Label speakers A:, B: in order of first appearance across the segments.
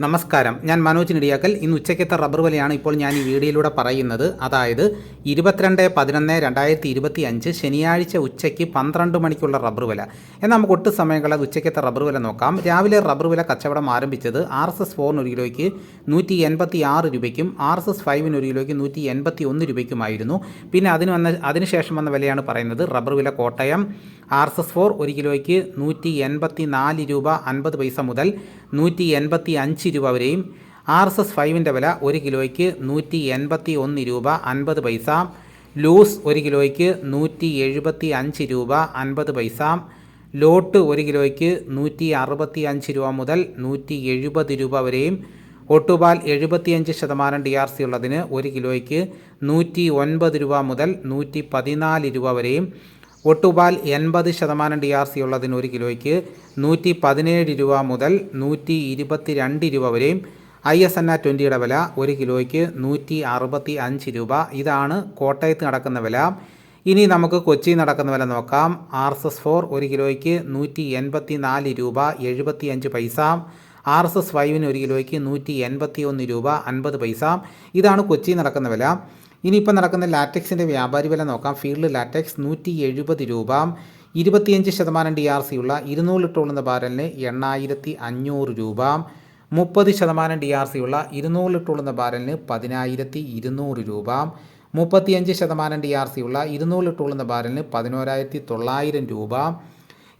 A: നമസ്കാരം. ഞാൻ മനോജ് നെടിയാക്കൽ ഇന്ന് ഉച്ചയ്ക്കത്തെ റബ്ബർ വിലയാണ് ഇപ്പോൾ ഞാൻ ഈ വീഡിയോയിലൂടെ പറയുന്നത്. അതായത് ഇരുപത്തിരണ്ട് പതിനൊന്ന് രണ്ടായിരത്തി ഇരുപത്തി അഞ്ച് ശനിയാഴ്ച ഉച്ചയ്ക്ക് പന്ത്രണ്ട് മണിക്കുള്ള റബ്ബർ വില. എന്നാൽ നമുക്ക് ഒട്ടും സമയങ്ങളത് ഉച്ചയ്ക്കത്തെ റബ്ബർ വില നോക്കാം. രാവിലെ റബ്ബർ വില കച്ചവടം ആരംഭിച്ചത് ആർ എസ് എസ് ഫോറിന് ഒരു കിലോയ്ക്ക് നൂറ്റി എൺപത്തി ആറ് രൂപയ്ക്കും ആർ എസ് എസ് ഫൈവിന് ഒരു കിലോയ്ക്ക് നൂറ്റി എൺപത്തി ഒന്ന് രൂപയ്ക്കുമായിരുന്നു. പിന്നെ അതിന് വന്ന അതിനുശേഷം വന്ന വിലയാണ് പറയുന്നത് റബ്ബർ വില Kottayam. R S S four ഒരു കിലോയ്ക്ക് നൂറ്റി എൺപത്തി നാല് രൂപ അൻപത് പൈസ മുതൽ നൂറ്റി എൺപത്തി അഞ്ച് രൂപ വരെയും ആർ എസ് എസ് ഫൈവിന്റെ വില ഒരു കിലോയ്ക്ക് നൂറ്റി എൺപത്തി ഒന്ന് രൂപ അൻപത് പൈസ. ലൂസ് ഒരു കിലോയ്ക്ക് നൂറ്റി എഴുപത്തി അഞ്ച് രൂപ അൻപത് പൈസ. ലോട്ട് ഒരു കിലോയ്ക്ക് നൂറ്റി അറുപത്തി അഞ്ച് രൂപ മുതൽ നൂറ്റി എഴുപത് രൂപ വരെയും. ഒട്ടുപാൽ എഴുപത്തിയഞ്ച് ശതമാനം ഡി ആർ സി ഉള്ളതിന് ഒരു കിലോയ്ക്ക് നൂറ്റി ഒൻപത് രൂപ മുതൽ നൂറ്റി പതിനാല് രൂപ വരെയും. ഒട്ടുപാൽ എൺപത് ശതമാനം ഡി ആർ സി ഉള്ളതിന് ഒരു കിലോയ്ക്ക് നൂറ്റി പതിനേഴ് രൂപ മുതൽ നൂറ്റി ഇരുപത്തി രണ്ട് രൂപ വരെയും ഐ എസ് എൻ ആ ട്വന്റിയുടെ വില ഒരു കിലോയ്ക്ക് നൂറ്റി അറുപത്തി അഞ്ച് രൂപ. ഇതാണ് കോട്ടയത്ത് നടക്കുന്ന വില. ഇനി നമുക്ക് കൊച്ചി നടക്കുന്ന വില നോക്കാം. ആർ എസ് എസ് ഫോർ ഒരു കിലോയ്ക്ക് നൂറ്റി എൺപത്തി നാല് രൂപ എഴുപത്തി അഞ്ച് പൈസ. ആർ എസ് എസ് ഫൈവിന് ഒരു കിലോയ്ക്ക് നൂറ്റി എൺപത്തി ഒന്ന് രൂപ അൻപത് പൈസ. ഇതാണ് കൊച്ചി നടക്കുന്ന വില. ഇനിയിപ്പോൾ നടക്കുന്ന ലാറ്റക്സിന്റെ വ്യാപാരി വില നോക്കാം. ഫീൽഡ് ലാറ്റക്സ് നൂറ്റി എഴുപത് രൂപ. ഇരുപത്തിയഞ്ച് ശതമാനം ഡി ആർ സി ഉള്ള ഇരുന്നൂറ് ലിറ്റർ ഉള്ളുന്ന ബാരലിന് എണ്ണായിരത്തി അഞ്ഞൂറ് രൂപ. മുപ്പത് ശതമാനം ഡി ആർ സി ഉള്ള ഇരുന്നൂറ് ലിറ്റർ ഉള്ളുന്ന ബാരലിന് പതിനായിരത്തി ഇരുന്നൂറ് രൂപ. മുപ്പത്തിയഞ്ച് ശതമാനം ഡി ആർ സി ഉള്ള ഇരുന്നൂറ് ലിറ്റർ ഉള്ളുന്ന ബാരലിന് പതിനോരായിരത്തി തൊള്ളായിരം രൂപ.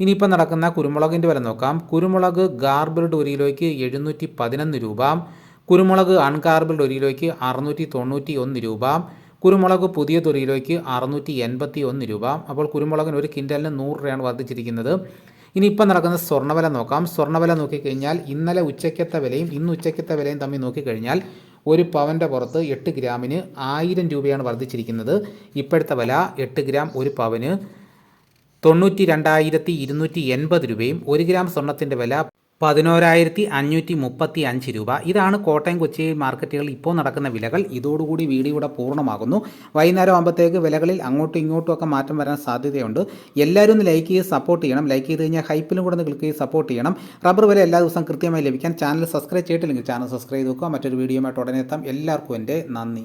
A: ഇനിയിപ്പോൾ നടക്കുന്ന കുരുമുളകിന്റെ വില നോക്കാം. കുരുമുളക് ഗാർബിൾഡ് ഒരു കിലോയ്ക്ക് എഴുന്നൂറ്റി പതിനൊന്ന് രൂപ. കുരുമുളക് അൺകാർബിൾഡ് ഒരു കിലോയ്ക്ക് അറുന്നൂറ്റി തൊണ്ണൂറ്റി ഒന്ന് രൂപ. കുരുമുളക് പുതിയ ഒരു കിലോയ്ക്ക് അറുന്നൂറ്റി എൺപത്തി ഒന്ന് രൂപ. അപ്പോൾ കുരുമുളകിന് ഒരു കിൻഡലിന് നൂറ് രൂപയാണ് വർദ്ധിച്ചിരിക്കുന്നത്. ഇനി ഇപ്പം നടക്കുന്ന സ്വർണവില നോക്കാം. സ്വർണവില നോക്കിക്കഴിഞ്ഞാൽ ഇന്നലെ ഉച്ചയ്ക്കത്തെ വിലയും ഇന്ന് ഉച്ചയ്ക്കത്തെ വിലയും തമ്മിൽ നോക്കിക്കഴിഞ്ഞാൽ ഒരു പവന്റെ പുറത്ത് എട്ട് ഗ്രാമിന് ആയിരം രൂപയാണ് വർദ്ധിച്ചിരിക്കുന്നത്. ഇപ്പോഴത്തെ വില എട്ട് ഗ്രാം ഒരു പവന് തൊണ്ണൂറ്റി രണ്ടായിരത്തി ഇരുന്നൂറ്റി എൺപത് രൂപയും ഒരു ഗ്രാം സ്വർണത്തിന്റെ വില പതിനോരായിരത്തി അഞ്ഞൂറ്റി മുപ്പത്തി അഞ്ച് രൂപ. ഇതാണ് കോട്ടയം കൊച്ചി മാർക്കറ്റുകളിൽ ഇപ്പോൾ നടക്കുന്ന വിലകൾ. ഇതോടുകൂടി വീഡിയോ ഇവിടെ പൂർണമാകുന്നു. വൈകുന്നേരം ആകുമ്പോഴത്തേക്ക് വിലകളിൽ അങ്ങോട്ടും ഇങ്ങോട്ടും ഒക്കെ മാറ്റം വരാൻ സാധ്യതയുണ്ട്. എല്ലാവരും ഒന്ന് ലൈക്ക് ചെയ്ത് സപ്പോർട്ട് ചെയ്യണം. ലൈക്ക് ചെയ്ത് കഴിഞ്ഞാൽ ഹൈപ്പിലും കൂടെ ഒന്ന് ക്ലിക്ക് ചെയ്ത് സപ്പോർട്ട് ചെയ്യണം. റബ്ബർ വില എല്ലാ ദിവസവും കൃത്യമായി ലഭിക്കാൻ ചാനൽ സബ്സ്ക്രൈബ് ചെയ്തിട്ടില്ലെങ്കിൽ ചാനൽ സബ്സ്ക്രൈബ് ചെയ്ത് നോക്കുക മറ്റൊരു വീഡിയോയുമായിട്ട് ഉടനെ എത്താം. എല്ലാവർക്കും എന്റെ നന്ദി.